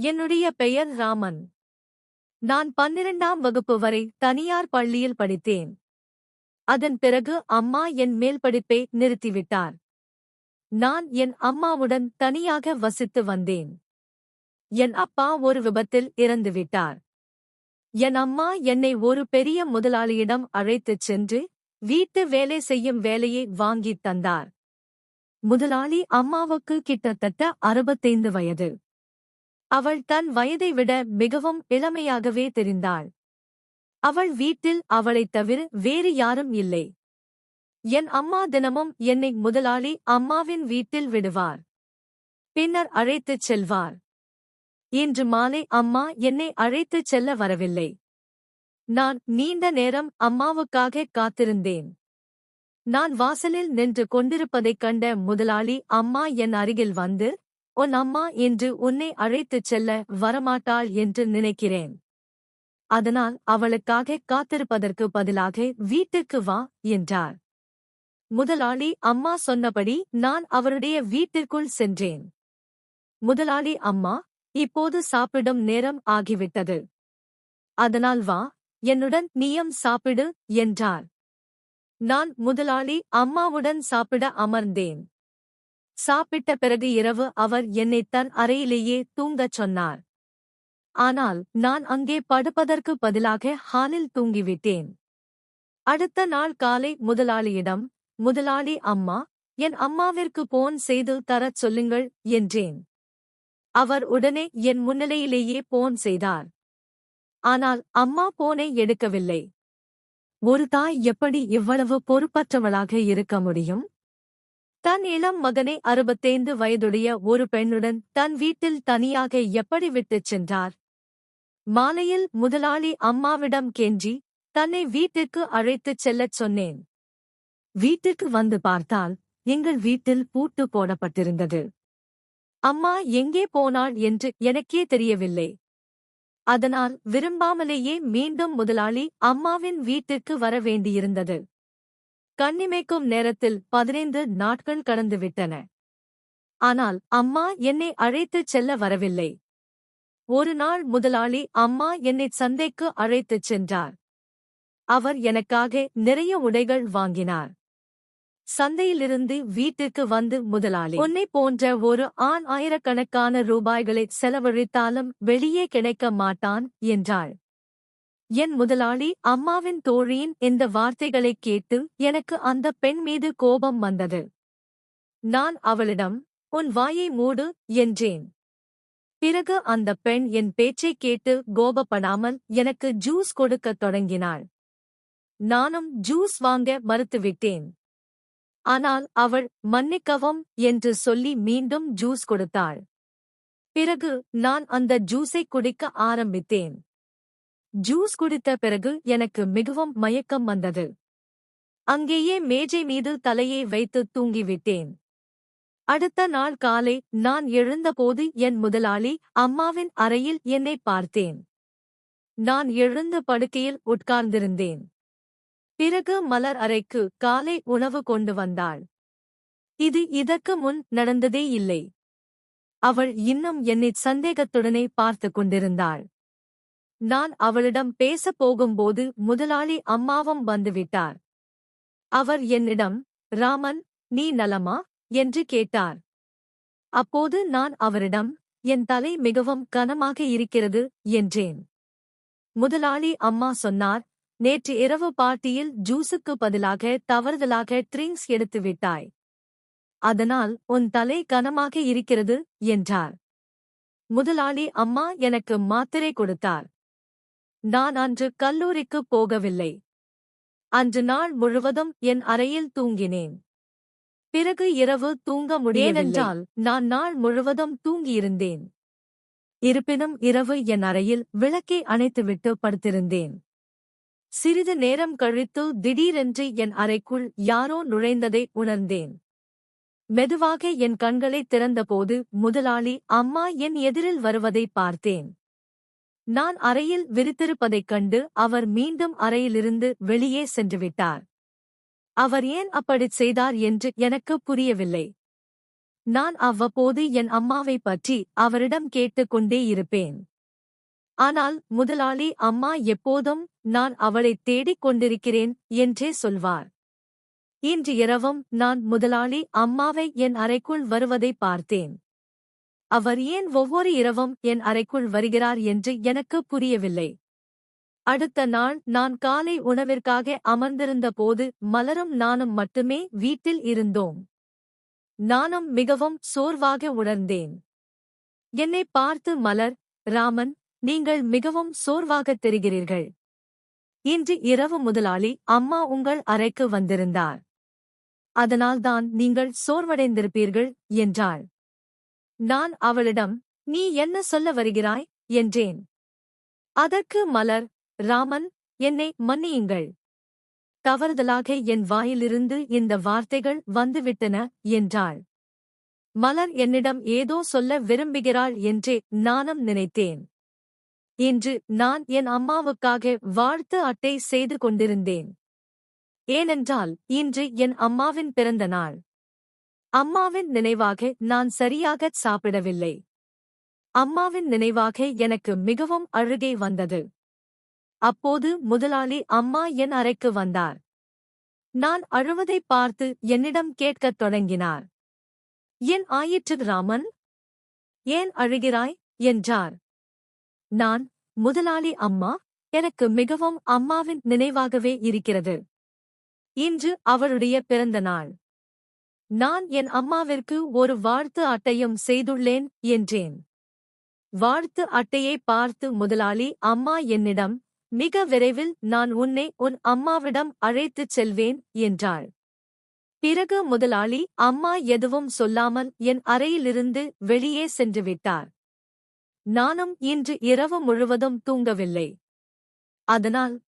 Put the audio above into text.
என்னுடைய பெயர் ராமன். நான் பன்னிரண்டாம் வகுப்பு வரை தனியார் பள்ளியில் படித்தேன். அதன் பிறகு அம்மா என் மேல் படிப்பை நிறுத்திவிட்டார். நான் என் அம்மாவுடன் தனியாக வசித்து வந்தேன். என் அப்பா ஒரு விபத்தில் இறந்துவிட்டார். என் அம்மா என்னை ஒரு பெரிய முதலாளியிடம் அழைத்துச் சென்று வீட்டு வேலை செய்யும் வேலையை வாங்கித் தந்தார். முதலாளி அம்மாவுக்கு கிட்டத்தட்ட அறுபத்தைந்து வயது. அவள் தன் வயதை விட மிகவும் இளமையாகவே தெரிந்தாள். அவள் வீட்டில் அவளைத் தவிர வேறு யாரும் இல்லை. என் அம்மா தினமும் என்னை முதலாளி அம்மாவின் வீட்டில் விடுவார். பின்னர் அழைத்துச் செல்வார். இன்று மாலை அம்மா என்னை அழைத்துச் செல்ல வரவில்லை. நான் நீண்ட நேரம் அம்மாவுக்காக காத்திருந்தேன். நான் வாசலில் நின்று கொண்டிருப்பதைக் கண்ட முதலாளி அம்மா என் அருகில் வந்து உன் அம்மா இன்று உன்னை அழைத்துச் செல்ல வரமாட்டாள் என்று நினைக்கிறேன். அதனால் அவளுக்காக காத்திருப்பதற்கு பதிலாக வீட்டுக்கு வா என்றார். முதலாளி அம்மா சொன்னபடி நான் அவருடைய வீட்டிற்குள் சென்றேன். முதலாளி அம்மா இப்போது சாப்பிடும் நேரம் ஆகிவிட்டது. அதனால் வா என்னுடன் நீயும் சாப்பிடு என்றார். நான் முதலாளி அம்மாவுடன் சாப்பிட அமர்ந்தேன். சாப்பிட்ட பிறகு இரவு அவர் என்னை தன் அறையிலேயே தூங்கச் சொன்னார். ஆனால் நான் அங்கே படுப்பதற்கு பதிலாக ஹாலில் தூங்கிவிட்டேன். அடுத்த நாள் காலை முதலாளியிடம் முதலாளி அம்மா என் அம்மாவிற்கு போன் செய்து தரச் சொல்லுங்கள் என்றேன். அவர் உடனே என் முன்னிலையிலேயே போன் செய்தார். ஆனால் அம்மா போனை எடுக்கவில்லை. ஒரு தாய் எப்படி இவ்வளவு பொறுப்பற்றவளாக இருக்க முடியும்? தன் இளம் மகனை அறுபத்தைந்து வயதுடைய ஒரு பெண்ணுடன் தன் வீட்டில் தனியாக எப்படி விட்டுச் சென்றார்? மாலையில் முதலாளி அம்மாவிடம் கெஞ்சி தன்னை வீட்டிற்கு அழைத்துச் செல்லச் சொன்னேன். வீட்டுக்கு வந்து பார்த்தால் எங்கள் வீட்டில் பூட்டு போடப்பட்டிருந்தது. அம்மா எங்கே போனாள் என்று எனக்கே தெரியவில்லை. அதனால் விரும்பாமலேயே மீண்டும் முதலாளி அம்மாவின் வீட்டிற்கு வர வேண்டியிருந்தது. கண்ணிமைக்கும் நேரத்தில் பதினைந்து நாட்கள் கடந்துவிட்டன. ஆனால் அம்மா என்னை அழைத்துச் செல்ல வரவில்லை. ஒரு நாள் முதலாளி அம்மா என்னை சந்தைக்கு அழைத்துச் சென்றார். அவர் எனக்காக நிறைய உடைகள் வாங்கினார். சந்தையிலிருந்து வீட்டிற்கு வந்து முதலாளி உன்னை போன்ற ஒரு ஆண் ஆயிரக்கணக்கான ரூபாய்களை செலவழித்தாலும் வெளியே கிடைக்க மாட்டான் என்றாள். என் முதலாளி அம்மாவின் தோழியின் இந்த வார்த்தைகளைக் கேட்டு எனக்கு அந்த பெண் மீது கோபம் வந்தது. நான் அவளிடம் உன் வாயை மூடு என்றேன். பிறகு அந்த பெண் என் பேச்சைக் கேட்டு கோபப்படாமல் எனக்கு ஜூஸ் கொடுக்கத் தொடங்கினாள். நானும் ஜூஸ் வாங்க மறுத்துவிட்டேன். ஆனால் அவள் மன்னிக்கவும் என்று சொல்லி மீண்டும் ஜூஸ் கொடுத்தாள். பிறகு நான் அந்த ஜூஸை குடிக்க ஆரம்பித்தேன். ஜூஸ் குடித்த பிறகு எனக்கு மிகவும் மயக்கம் வந்தது. அங்கேயே மேஜை மீது தலையை வைத்து தூங்கிவிட்டேன். அடுத்த நாள் காலை நான் எழுந்தபோது என் முதலாளி அம்மாவின் அறையில் என்னை பார்த்தேன். நான் எழுந்த படுக்கையில் உட்கார்ந்திருந்தேன். பிறகு மலர் அறைக்கு காலை உணவு கொண்டு வந்தாள். இது இதற்கு முன் நடந்ததே இல்லை. அவள் இன்னும் என்னை சந்தேகத்துடனே பார்த்து கொண்டிருந்தாள். நான் அவளிடம் பேசப் போகும்போது முதலாளி அம்மாவும் வந்துவிட்டார். அவர் என்னிடம் ராமன் நீ நலமா? என்று கேட்டார். அப்போது நான் அவரிடம் என் தலை மிகவும் கனமாக இருக்கிறது என்றேன். முதலாளி அம்மா சொன்னார் நேற்று இரவு பார்ட்டியில் ஜூஸுக்கு பதிலாக தவறுதலாக ட்ரிங்க்ஸ் எடுத்து விட்டாய். அதனால் உன் தலை கனமாக இருக்கிறது என்றார். முதலாளி அம்மா எனக்கு மாத்திரை கொடுத்தார். நான் அன்று கல்லூரிக்கு போகவில்லை. அன்று நாள் முழுவதும் என் அறையில் தூங்கினேன். பிறகு இரவு தூங்க முடியவென்றால் நான் நாள் முழுவதும் தூங்கியிருந்தேன். இருப்பினும் இரவு என் அறையில் விளக்கை அணைத்துவிட்டு படுத்திருந்தேன். சிறிது நேரம் கழித்து திடீரென்று என் அறைக்குள் யாரோ நுழைந்ததை உணர்ந்தேன். மெதுவாக என் கண்களை திறந்தபோது முதலாளி அம்மா என் எதிரில் வருவதை பார்த்தேன். நான் அறையில் விரித்திருப்பதைக் கண்டு அவர் மீண்டும் அறையிலிருந்து வெளியே சென்றுவிட்டார். அவர் ஏன் அப்படிச் செய்தார் என்று எனக்கு புரியவில்லை. நான் அவ்வப்போது என் அம்மாவை பற்றி அவரிடம் கேட்டுக் கொண்டே இருப்பேன். ஆனால் முதலாளி அம்மா எப்போதும் நான் அவளைத் தேடிக் கொண்டிருக்கிறேன் என்றே சொல்வார். இன்று இரவும் நான் முதலாளி அம்மாவை என் அறைக்குள் வருவதை பார்த்தேன். அவர் ஏன் ஒவ்வொரு இரவும் என் அறைக்குள் வருகிறார் என்று எனக்கு புரியவில்லை. அடுத்த நாள் நான் காலை உணவிற்காக அமர்ந்திருந்த போது மலரும் நானும் மட்டுமே வீட்டில் இருந்தோம். நானும் மிகவும் சோர்வாக உணர்ந்தேன். என்னை பார்த்து மலர் ராமன் நீங்கள் மிகவும் சோர்வாகத் தெரிகிறீர்கள். இன்று இரவு முதலாளி அம்மா உங்கள் அறைக்கு வந்திருந்தார். அதனால்தான் நீங்கள் சோர்வடைந்திருப்பீர்கள் என்றாள். நான் அவளிடம் நீ என்ன சொல்ல வருகிறாய்? என்றேன். அதற்கு மலர் ராமன் என்னை மன்னியுங்கள். தவறுதலாக என் வாயிலிருந்து இந்த வார்த்தைகள் வந்துவிட்டன என்றாள். மலர் என்னிடம் ஏதோ சொல்ல விரும்புகிறாள் என்றே நானும் நினைத்தேன். இன்று நான் என் அம்மாவுக்காக வாழ்த்து அட்டை செய்து கொண்டிருந்தேன். ஏனென்றால் இன்று என் அம்மாவின் பிறந்த நாள். அம்மாவின் நினைவாக நான் சரியாகச் சாப்பிடவில்லை. அம்மாவின் நினைவாக எனக்கு மிகவும் அழுகை வந்தது. அப்போது முதலாளி அம்மா என் அறைக்கு வந்தார். நான் அழுவதைப் பார்த்து என்னிடம் கேட்கத் தொடங்கினார். என் ஆயிற்று ராமன்? ஏன் அழுகிறாய்? என்றார். நான் முதலாளி அம்மா எனக்கு மிகவும் அம்மாவின் நினைவாகவே இருக்கிறது. இன்று அவளுடைய பிறந்த நாள். நான் என் அம்மாவிற்கு ஒரு வாழ்த்து அட்டையும் செய்துள்ளேன் என்றேன். வாழ்த்து அட்டையை பார்த்து முதலாளி அம்மா என்னிடம் மிக விரைவில் நான் உன்னை உன் அம்மாவிடம் அழைத்துச் செல்வேன் என்றாள். பிறகு முதலாளி அம்மா எதுவும் சொல்லாமல் என் அறையிலிருந்து வெளியே சென்று விட்டார். நானும் இன்று இரவு முழுவதும் தூங்கவில்லை. அதனால்